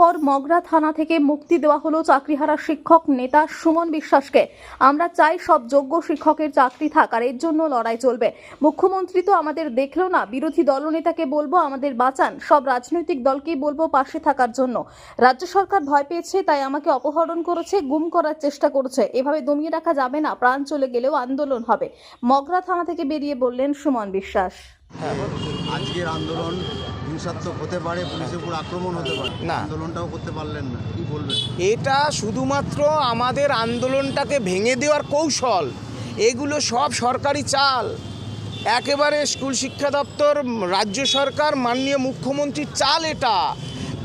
পর মগরা থানা থেকে মুক্তি দেওয়া হলো চাকরিহারা শিক্ষক নেতা সুমন বিশ্বাসকে। আমরা চাই সব যোগ্য শিক্ষকের চাকরি থাক, আর এর জন্য লড়াই চলবে। মুখ্যমন্ত্রী তো আমাদের দেখল না, বিরোধী দলনেতাকে বলব আমাদের বাঁচান, সব রাজনৈতিক দলকেই বলব পাশে থাকার জন্য। রাজ্য সরকার ভয় পেয়েছে, তাই আমাকে অপহরণ করেছে, গুম করার চেষ্টা করছে, এভাবে দমিয়ে রাখা যাবে না, প্রাণ চলে গেলেও আন্দোলন হবে। মগরা থানা থেকে বেরিয়ে বললেন সুমন বিশ্বাস। আজকের আন্দোলন হিংসাত্মক হতে পারে পুলিশের উপর আক্রমণ হতে পারে না। আন্দোলনটাও করতে পারলেন না কি বলবেন? এটা শুধুমাত্র আমাদের আন্দোলনটাকে ভেঙে দেওয়ার কৌশল এগুলো সব সরকারি চাল। একেবারে স্কুল শিক্ষা দপ্তর রাজ্য সরকার মাননীয় মুখ্যমন্ত্রীর চাল এটা।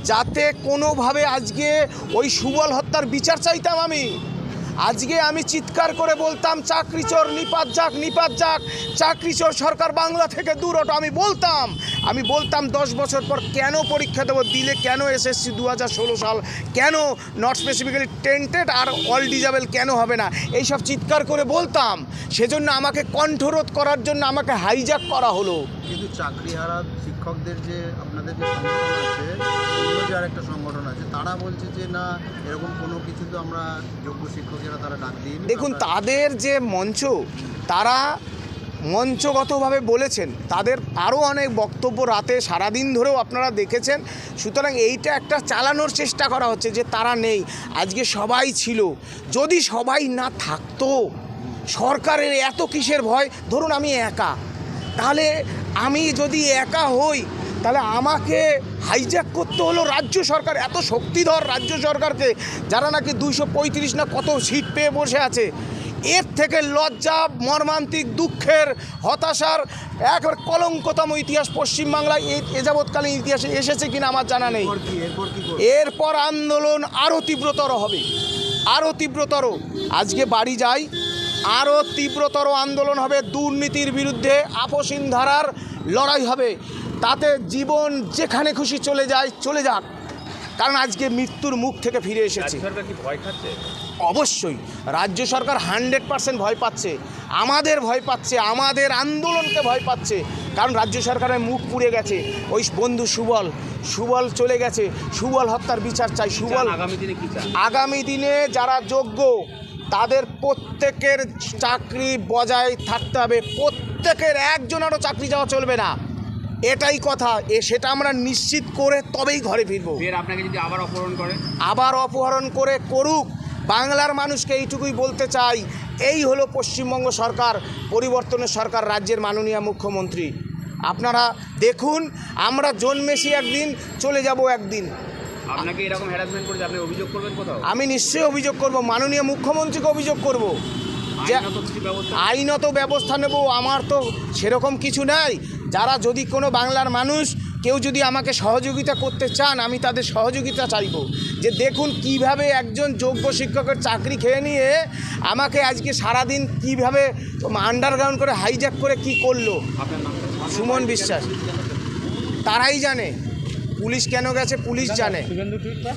যাতে কোনোভাবে আজকে ওই সুবল হত্যার বিচার চাইতাম আমি। আজকে আমি চিৎকার করে বলতাম, চাকরি চোর, নিপাত যাক নিপাত যাক। চাকরি চোর, সরকার বাংলা থেকে দূর হটো আমি বলতাম আমি বলতাম, দশ বছর পর কেন পরীক্ষা দেবো? দিলে কেন এসএসসি দু হাজার ষোলো সাল? কেন নট স্পেসিফিক্যালি টেন্টেড আর অল ডিজাবেল কেন হবে না? এইসব চিৎকার করে বলতাম। সেজন্য আমাকে কণ্ঠরোধ করার জন্য আমাকে হাইজ্যাক করা হলো। কিন্তু চাকরিহারা শিক্ষকদের যে আপনাদের যে সংগঠন আছে অন্য যে আরেকটা সংগঠন আছে তারা বলছে যে না এরকম কোনো কিছু তো আমরা যোগ্য শিক্ষকেরা তারা ডাক দিই দেখুন তাদের যে মঞ্চ তারা মঞ্চগতভাবে বলেছেন। তাদের আরও অনেক বক্তব্য রাতে সারাদিন ধরেও আপনারা দেখেছেন। সুতরাং এইটা একটা চালানোর চেষ্টা করা হচ্ছে যে তারা নেই। আজকে সবাই ছিল। যদি সবাই না থাকতো সরকারের এত কিসের ভয়? ধরুন আমি একা। তাহলে আমি যদি একা হই তাহলে আমাকে হাইজ্যাক করতে হলো রাজ্য সরকার। এত শক্তিধর রাজ্য সরকারকে যারা নাকি দুইশো পঁয়ত্রিশ না কত সিট পেয়ে বসে আছে। এর থেকে লজ্জা মর্মান্তিক দুঃখের হতাশার একবার কলঙ্কতম ইতিহাস পশ্চিমবাংলায় এই এ যাবৎকালীন ইতিহাসে এসেছে কিনা আমার জানা নেই। এরপর আন্দোলন আরও তীব্রতর হবে। আরও তীব্রতর। আজকে বাড়ি যাই আরও তীব্রতর আন্দোলন হবে দুর্নীতির বিরুদ্ধে আপসীন ধারার লড়াই হবে। তাতে জীবন যেখানে খুশি চলে যায় চলে যাক। কারণ আজকে মৃত্যুর মুখ থেকে ফিরে এসেছে। অবশ্যই। রাজ্য সরকার হান্ড্রেড পার্সেন্ট ভয় পাচ্ছে। আমাদের ভয় পাচ্ছে আমাদের আন্দোলনকে ভয় পাচ্ছে। কারণ রাজ্য সরকারের মুখ পুড়ে গেছে। ওই বন্ধু সুবল সুবল চলে গেছে। সুবল হত্যার বিচার চাই সুবল। আগামী দিনে কি আগামী দিনে যারা যোগ্য তাদের প্রত্যেকের চাকরি বজায় থাকতে হবে। প্রত্যেকের একজনেরও চাকরি যাওয়া চলবে না। এটাই কথা। এ সেটা আমরা নিশ্চিত করে তবেই ঘরে ফিরবো। ফের আপনাকে যদি আবার অপহরণ করে? আবার অপহরণ করে করুক। বাংলার মানুষকে এইটুকুই বলতে চাই এই হলো পশ্চিমবঙ্গ সরকার পরিবর্তনের সরকার রাজ্যের মাননীয় মুখ্যমন্ত্রী। আপনারা দেখুন আমরা জন্মেছি একদিন চলে যাব একদিন। আপনাকে এরকম হ্যারাসমেন্ট করেছে আপনি অভিযোগ করবেন কোথাও? আমি নিশ্চয়ই অভিযোগ করব মাননীয় মুখ্যমন্ত্রীকে অভিযোগ করব। যে আইনত ব্যবস্থা নেব আমার তো সেরকম কিছু নাই। যারা যদি কোনো বাংলার মানুষ কেউ যদি আমাকে সহযোগিতা করতে চান আমি তাদের সহযোগিতা চাইব। যে দেখুন কীভাবে একজন যোগ্য শিক্ষকের চাকরি খেয়ে নিয়ে আমাকে আজকে সারাদিন কীভাবে আন্ডারগ্রাউন্ড করে হাইজ্যাক করে কি করল? সুমন বিশ্বাস। তারাই জানে। পুলিশ কেন গেছে পুলিশ জানে। শুভেন্দু টুইটটা